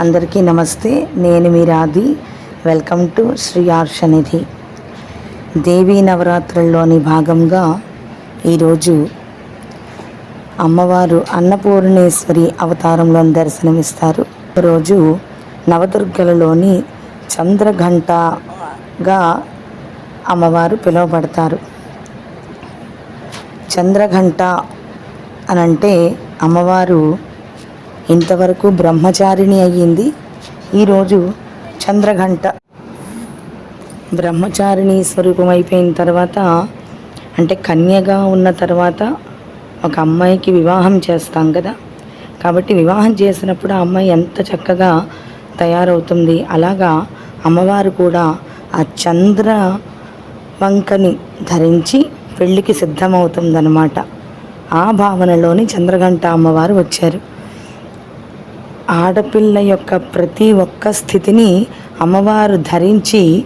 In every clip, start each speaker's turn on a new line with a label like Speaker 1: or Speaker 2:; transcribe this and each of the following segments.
Speaker 1: అందరికీ నమస్తే. నేను మీ రాధి. వెల్కమ్ టు శ్రీ ఆర్షనిధి దేవీ నవరాత్రుల్లోని భాగంగా ఈరోజు అమ్మవారు అన్నపూర్ణేశ్వరి అవతారంలో దర్శనమిస్తారు. రోజు నవదుర్గలలోని చంద్రఘంటగా అమ్మవారు పిలువబడతారు. చంద్రఘంట అనంటే అమ్మవారు ఇంతవరకు బ్రహ్మచారిణి అయ్యింది. ఈరోజు చంద్రఘంట. బ్రహ్మచారిణి స్వరూపం అయిపోయిన తర్వాత అంటే కన్యగా ఉన్న తర్వాత ఒక అమ్మాయికి వివాహం చేస్తాం కదా. కాబట్టి వివాహం చేసినప్పుడు ఆ అమ్మాయి ఎంత చక్కగా తయారవుతుంది. అలాగా అమ్మవారు కూడా ఆ చంద్ర వంకని ధరించి పెళ్ళికి సిద్ధమవుతుందన్నమాట. ఆ భావనలోని చంద్రఘంట అమ్మవారు వచ్చారు. ఆడపిల్ల యొక్క ప్రతి ఒక్క స్థితిని అమ్మవారు ధరించి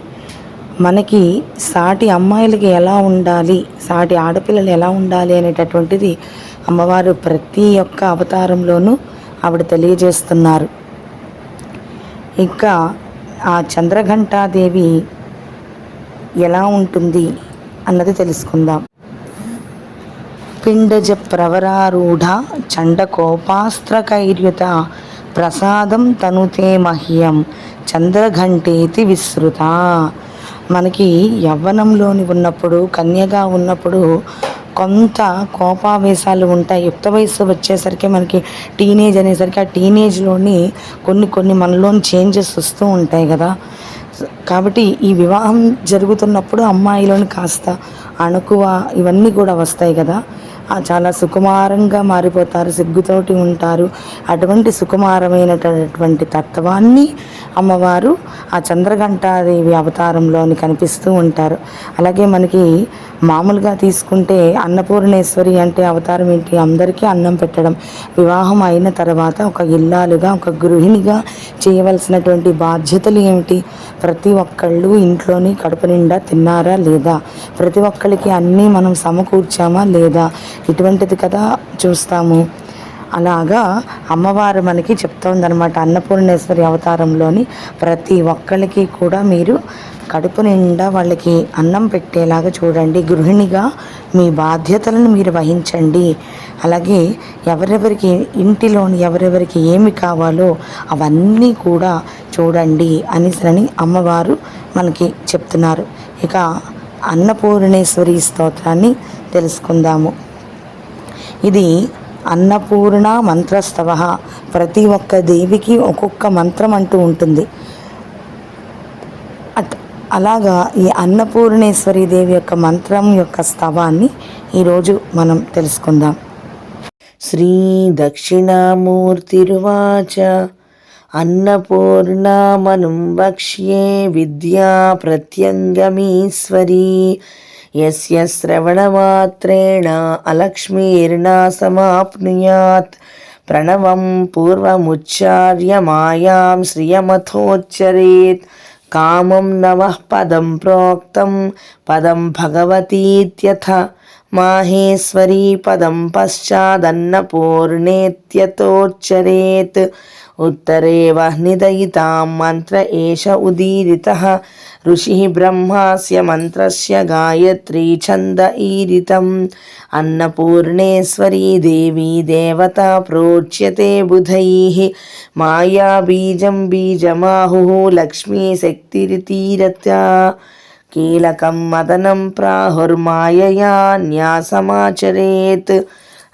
Speaker 1: మనకి సాటి అమ్మాయిలకి ఎలా ఉండాలి సాటి ఆడపిల్లలు ఎలా ఉండాలి అనేటటువంటిది అమ్మవారు ప్రతి ఒక్క అవతారంలోనూ ఆవిడ తెలియజేస్తున్నారు. ఇంకా ఆ చంద్రఘంటాదేవి ఎలా ఉంటుంది అన్నది తెలుసుకుందాం. పిండజ ప్రవరారూఢ చండకోపాస్త్రకైర్యుత ప్రసాదం తనుతే మహ్యం చంద్రఘంటేతి విస్తృత మనకి యవ్వనంలోని ఉన్నప్పుడు కన్యగా ఉన్నప్పుడు కొంత కోపావేశాలు ఉంటాయి. యుక్త వయసు వచ్చేసరికి మనకి టీనేజ్ అనేసరికి ఆ టీనేజ్లోని కొన్ని కొన్ని మనలోని చేంజెస్ వస్తూ ఉంటాయి కదా. కాబట్టి ఈ వివాహం జరుగుతున్నప్పుడు అమ్మాయిలోని కాస్త అణుకువ ఇవన్నీ కూడా వస్తాయి కదా. చాలా సుకుమారంగా మారిపోతారు సిగ్గుతోటి ఉంటారు. అటువంటి సుకుమారమైనటువంటి తత్వాన్ని అమ్మవారు ఆ చంద్రఘంటాదేవి అవతారంలోని కనిపిస్తూ ఉంటారు. అలాగే మనకి మామూలుగా తీసుకుంటే అన్నపూర్ణేశ్వరి అంటే అవతారం ఏంటి? అందరికీ అన్నం పెట్టడం వివాహం అయిన తర్వాత ఒక ఇల్లాలుగా ఒక గృహిణిగా చేయవలసినటువంటి బాధ్యతలు ఏమిటి? ప్రతి ఒక్కళ్ళు ఇంట్లోని కడుపు నిండా తిన్నారా లేదా? ప్రతి ఒక్కరికి అన్నీ మనం సమకూర్చామా లేదా? ఇటువంటిది కదా చూస్తాము. అలాగా అమ్మవారు మనకి చెప్తోందనమాట అన్నపూర్ణేశ్వరి అవతారంలోని ప్రతి ఒక్కరికి కూడా మీరు కడుపు నిండా వాళ్ళకి అన్నం పెట్టేలాగా చూడండి. గృహిణిగా మీ బాధ్యతలను మీరు వహించండి. అలాగే ఎవరెవరికి ఇంటిలోని ఎవరెవరికి ఏమి కావాలో అవన్నీ కూడా చూడండి అనేసని అమ్మవారు మనకి చెప్తున్నారు. ఇక అన్నపూర్ణేశ్వరి స్తోత్రాన్ని తెలుసుకుందాము. ఇది అన్నపూర్ణ మంత్రస్తవ. ప్రతి ఒక్క దేవికి ఒక్కొక్క మంత్రం అంటూ ఉంటుంది. అట్ అలాగా ఈ అన్నపూర్ణేశ్వరి దేవి యొక్క మంత్రం యొక్క స్తవాన్ని ఈరోజు మనం తెలుసుకుందాం. శ్రీ దక్షిణామూర్తిరువాచ అన్నపూర్ణామనుం వక్ష్యే విద్యా ప్రత్యంగమీశ్వరీ యస్య శ్రవణమాత్రేణ అలక్ష్మీర్నా సమాప్నుయాత్ ప్రణవం పూర్వముచ్చార్య మాయాం శ్రియమథోచ్చరేత్ కామం నమః పదం ప్రోక్తం పదం భగవతీత్యథ మాహేశ్వరీ పదం పశ్చాదన్నపూర్ణేత్యతోచ్చరేత్ उत्तरे वह्निदयितां मन्त्र एष उदीरितः ఋషి బ్రహ్మాస్య మంత్రస్య గాయత్రీ ఛంద ఈరితం. అన్నపూర్ణేశ్వరీ దేవీ దేవత ప్రోచ్యతే బుధై. మాయా బీజం బీజమాహు లక్ష్మీ శక్తిరితీరత్యా కీలకం మదనం ప్రాహుర్మాయయా న్యాసమాచరేత్.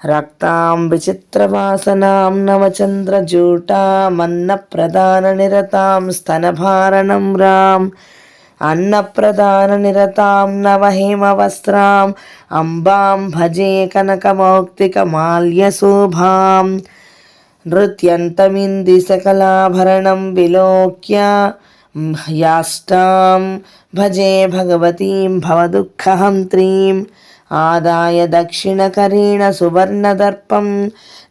Speaker 1: రక్తాం విచిత్రవాసనాం నవచంద్రజూటామన్నప్రదాననిరతాం స్తనభారణం రాం स्तनभारणं राम् अन्नप्रदाननिरतां नवहेमवस्त्राम् अम्बां भजे कनकमौक्तिकमाल्यशोभां नृत्यन्तमिन्दिसकलाभरणं विलोक्य याष्टां भजे भगवतीं भवदुःखहन्त्रीम् आदाय दक्षिणकरेण सुवर्णदर्पं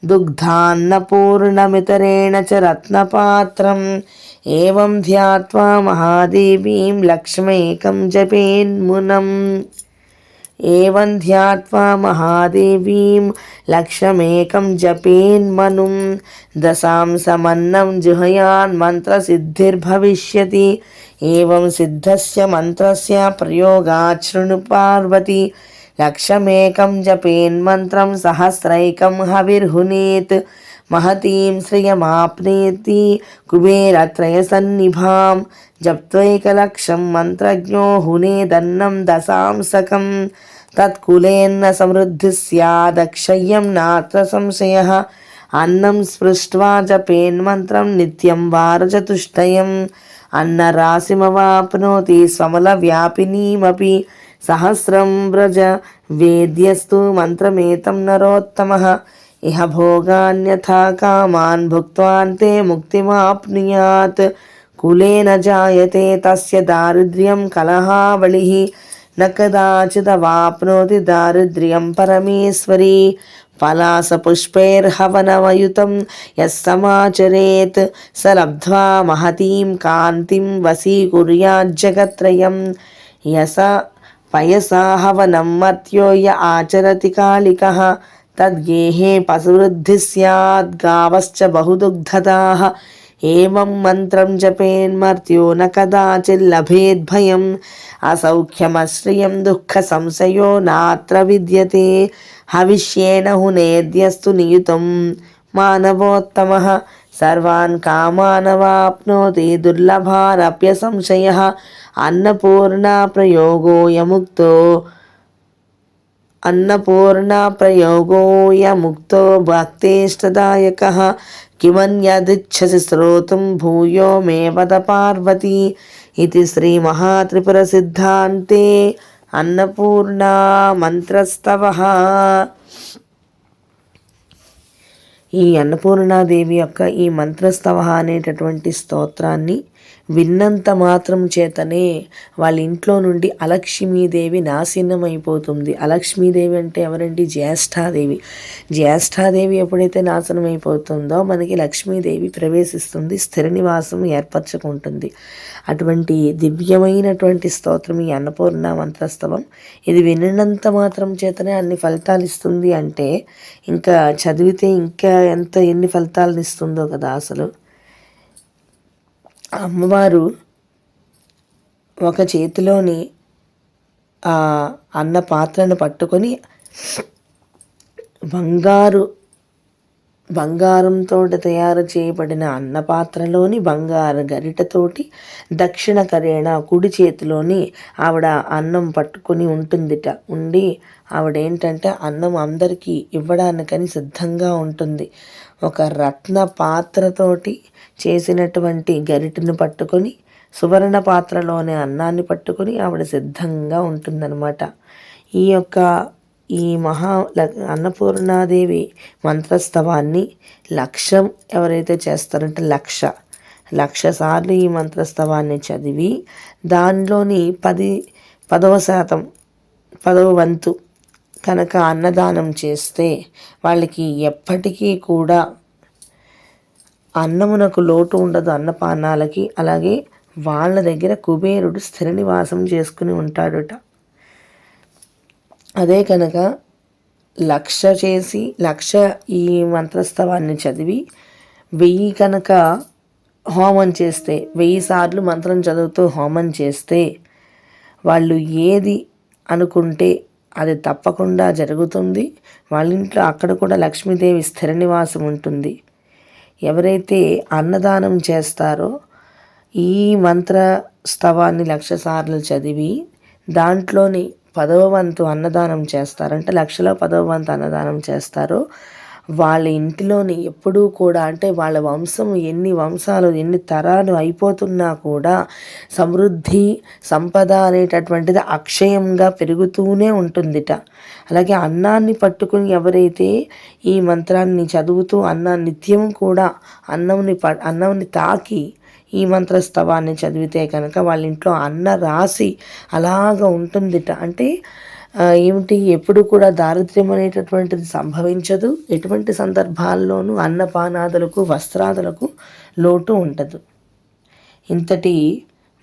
Speaker 1: दुग्धान्नपूर्णमितरेण च रत्नपात्रम् ఏం ధ్యాత్వా మహాదేవీం లక్ష్మైకం జపేన్మునం
Speaker 2: ఏం ధ్యాత్వా మహాదేవీం లక్ష్యమేకం జపేన్మనుం దశాం సమన్నం జుహయాన్ మంత్రసిద్ధిర్భవిష్యతి ఏం సిద్ధస్య మంత్రస్య ప్రయోగాశృణు పార్వతి లక్ష్యమేకం జపేన్మంత్రం సహస్రైకం హవిర్హునేత్ महतीं श्रियमाप्नेति कुबेरत्रयसन्निभां जप्त्वैकलक्षं मन्त्रज्ञो हुनेदन्नं दशांसकं तत्कुलेन्न समृद्धिः स्यादक्षय्यं नात्र संशयः अन्नं स्पृष्ट्वा जपेन्मन्त्रं नित्यं वारचतुष्टयम् अन्नराशिमवाप्नोति स्वमलव्यापिनीमपि ఇహ భోగాన్యథా కామాన్ భుక్త్వాంతే ముక్తిమాప్నుయాత్. కులేన జాయతే తస్య దారిద్ర్యం కలహావళి. న కదాచిదవాప్నోతి దారిద్ర్యం పరమేశ్వరీ. పలాసపుష్పైర్హవనమయుతం యస్సమాచరేత్ స లబ్ధ్వా మహతీం కాంతిం వశీకుర్యాజ్జగత్రయం యస పయసా హవనం మర్త్యో య ఆచరతి కాళికः. తద్గేహే పశువృద్ధి సత్ గావశ్చ బహుదుగ్ధదా ఏం మంత్రం జపేన్మర్త్యో న కదాచిల్లభేద్భయం అసౌఖ్యమశ్రియం దుఃఖ సంశయో నాత్ర విద్యతే. హవిష్యేణ హునేద్యస్తు నియుతం మానవోత్తమ. సర్వాన్ కామానవాప్నోతి దుర్లభారప్య సంశయ అన్నపూర్ణ ప్రయోగోయముక్తో అన్నపూర్ణ ప్రయోగోయ ముక్తో భక్తిష్టదాయక కిమన్యదిచ్చసి శ్రోతుం భూయో మే పద పార్వతి ఇది శ్రీ మహాత్రిపుర సిద్ధాంతే అన్నపూర్ణ మంత్రస్తవ ఈ అన్నపూర్ణాదేవి యొక్క ఈ మంత్రస్తవ అనేటటువంటి స్తోత్రాన్ని విన్నంత మాత్రం చేతనే వాళ్ళ ఇంట్లో నుండి అలక్ష్మీదేవి నాశనం అయిపోతుంది అలక్ష్మీదేవి అంటే ఎవరండి? జ్యేష్ఠాదేవి. జ్యేష్ఠాదేవి ఎప్పుడైతే నాశనం అయిపోతుందో మనకి లక్ష్మీదేవి ప్రవేశిస్తుంది స్థిర నివాసం ఏర్పరచుకుంటుంది. అటువంటి దివ్యమైనటువంటి స్తోత్రం ఈ అన్నపూర్ణ మంత్రస్తవం. ఇది వినినంత మాత్రం చేతనే అన్ని ఫలితాలు ఇస్తుంది అంటే ఇంకా చదివితే ఇంకా ఎంత ఎన్ని ఫలితాలను ఇస్తుందో కదా అసలు. అమ్మవారు ఒక చేతిలోని ఆ అన్న పాత్రను పట్టుకొని బంగారు బంగారంతో తయారు చేయబడిన అన్న పాత్రలోని బంగారు గరిటతోటి దక్షిణ కరేణ కుడి చేతిలోని ఆవిడ అన్నం పట్టుకొని ఉంటుందిట. ఉండి ఆవిడ ఏంటంటే అన్నం అందరికీ ఇవ్వడానికని సిద్ధంగా ఉంటుంది. ఒక రత్న పాత్రతోటి చేసినటువంటి గరిటెను పట్టుకొని సువర్ణ పాత్రలోనే అన్నాన్ని పట్టుకొని ఆవిడ సిద్ధంగా ఉంటుందన్నమాట. ఈ యొక్క ఈ మహా అన్నపూర్ణాదేవి మంత్రస్తవాన్ని లక్ష్యం ఎవరైతే చేస్తారంటే లక్ష. లక్ష సార్లు ఈ మంత్రస్తవాన్ని చదివి దానిలోని పది పదవ శాతం పదవ వంతు కనుక అన్నదానం చేస్తే వాళ్ళకి ఎప్పటికీ కూడా అన్నమునకు లోటు ఉండదు అన్నపానాలకి. అలాగే వాళ్ళ దగ్గర కుబేరుడు స్థిర నివాసం చేసుకుని ఉంటాడుట. అదే కనుక లక్ష చేసి లక్ష ఈ మంత్రస్తవాన్ని చదివి వెయ్యి కనుక హోమం చేస్తే వెయ్యి సార్లు మంత్రం చదువుతూ హోమం చేస్తే వాళ్ళు ఏది అనుకుంటే అది తప్పకుండా జరుగుతుంది. వాళ్ళ ఇంట్లో అక్కడ కూడా లక్ష్మీదేవి స్థిర నివాసం ఉంటుంది. ఎవరైతే అన్నదానం చేస్తారో ఈ మంత్ర స్తవాన్ని లక్ష సార్లు చదివి దాంట్లోని పదవ వంతు అన్నదానం చేస్తారంటే లక్షలో పదవ వంతు అన్నదానం చేస్తారో వాళ్ళ ఇంటిలోని ఎప్పుడూ కూడా అంటే వాళ్ళ వంశం ఎన్ని వంశాలు ఎన్ని తరాలు అయిపోతున్నా కూడా సమృద్ధి సంపద అనేటటువంటిది అక్షయంగా పెరుగుతూనే ఉంటుందిట. అలాగే అన్నాన్ని పట్టుకుని ఎవరైతే ఈ మంత్రాన్ని చదువుతూ అన్న నిత్యం కూడా అన్నంని ప అన్నంని తాకి ఈ మంత్రస్తవాన్ని చదివితే కనుక వాళ్ళ ఇంట్లో అన్న రాసి అలాగ ఉంటుందిట. అంటే ఏమిటి? ఎప్పుడు కూడా దారిద్ర్యం అనేటటువంటిది సంభవించదు. ఎటువంటి సందర్భాల్లోనూ అన్నపానాదులకు వస్త్రాదులకు లోటు ఉండదు. ఇంతటి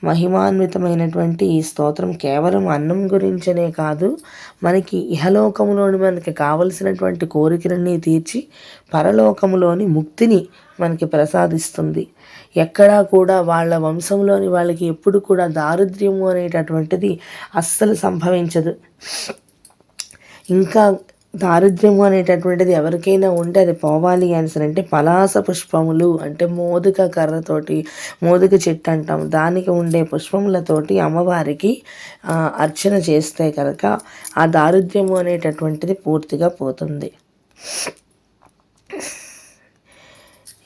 Speaker 2: మహిమాన్వితమైనటువంటి ఈ స్తోత్రం కేవలం అన్నం గురించనే కాదు మనకి ఇహలోకములోని మనకి కావలసినటువంటి కోరికలన్నీ తీర్చి పరలోకములోని ముక్తిని మనకి ప్రసాదిస్తుంది. ఎక్కడా కూడా వాళ్ళ వంశంలోని వాళ్ళకి ఎప్పుడు కూడా దారిద్ర్యము అనేటటువంటిది అస్సలు సంభవించదు. ఇంకా దారిద్ర్యము అనేటటువంటిది ఎవరికైనా ఉంటే అది పోవాలి అని అంటే పలాస పుష్పములు అంటే మోదుక కర్రతోటి మోదుక చెట్టు అంటాం దానికి ఉండే పుష్పములతోటి అమ్మవారికి అర్చన చేస్తే కనుక ఆ దారిద్ర్యము అనేటటువంటిది పూర్తిగా పోతుంది.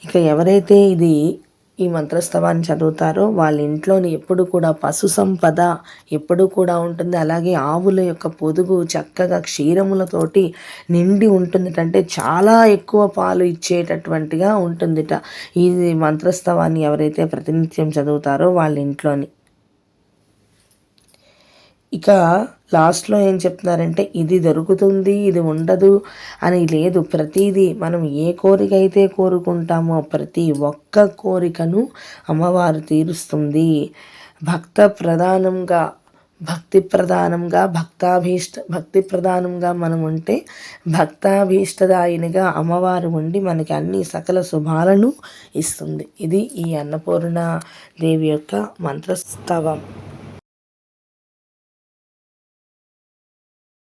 Speaker 2: ఇక ఎవరైతే ఇది ఈ మంత్రస్తవాన్ని చదువుతారో వాళ్ళ ఇంట్లోని ఎప్పుడు కూడా పశు సంపద ఎప్పుడు కూడా ఉంటుంది. అలాగే ఆవుల యొక్క పొదుగు చక్కగా క్షీరములతోటి నిండి ఉంటుందిటంటే చాలా ఎక్కువ పాలు ఇచ్చేటటువంటిగా ఉంటుందిట. ఈ మంత్రస్తవాన్ని ఎవరైతే ప్రతినిత్యం చదువుతారో వాళ్ళ ఇంట్లోని ఇక లాస్ట్లో ఏం చెప్తున్నారంటే ఇది దొరుకుతుంది ఇది ఉండదు అని లేదు. ప్రతిదీ మనం ఏ కోరిక అయితే కోరుకుంటామో ప్రతి ఒక్క కోరికను అమ్మవారు తీరుస్తుంది. భక్త ప్రధానంగా భక్తి ప్రధానంగా భక్తాభీష్ట భక్తి ప్రధానంగా మనం ఉంటే భక్తాభీష్టదాయినిగా అమ్మవారు ఉండి మనకి అన్ని సకల శుభాలను ఇస్తుంది. ఇది ఈ అన్నపూర్ణ దేవి యొక్క మంత్రస్తవం.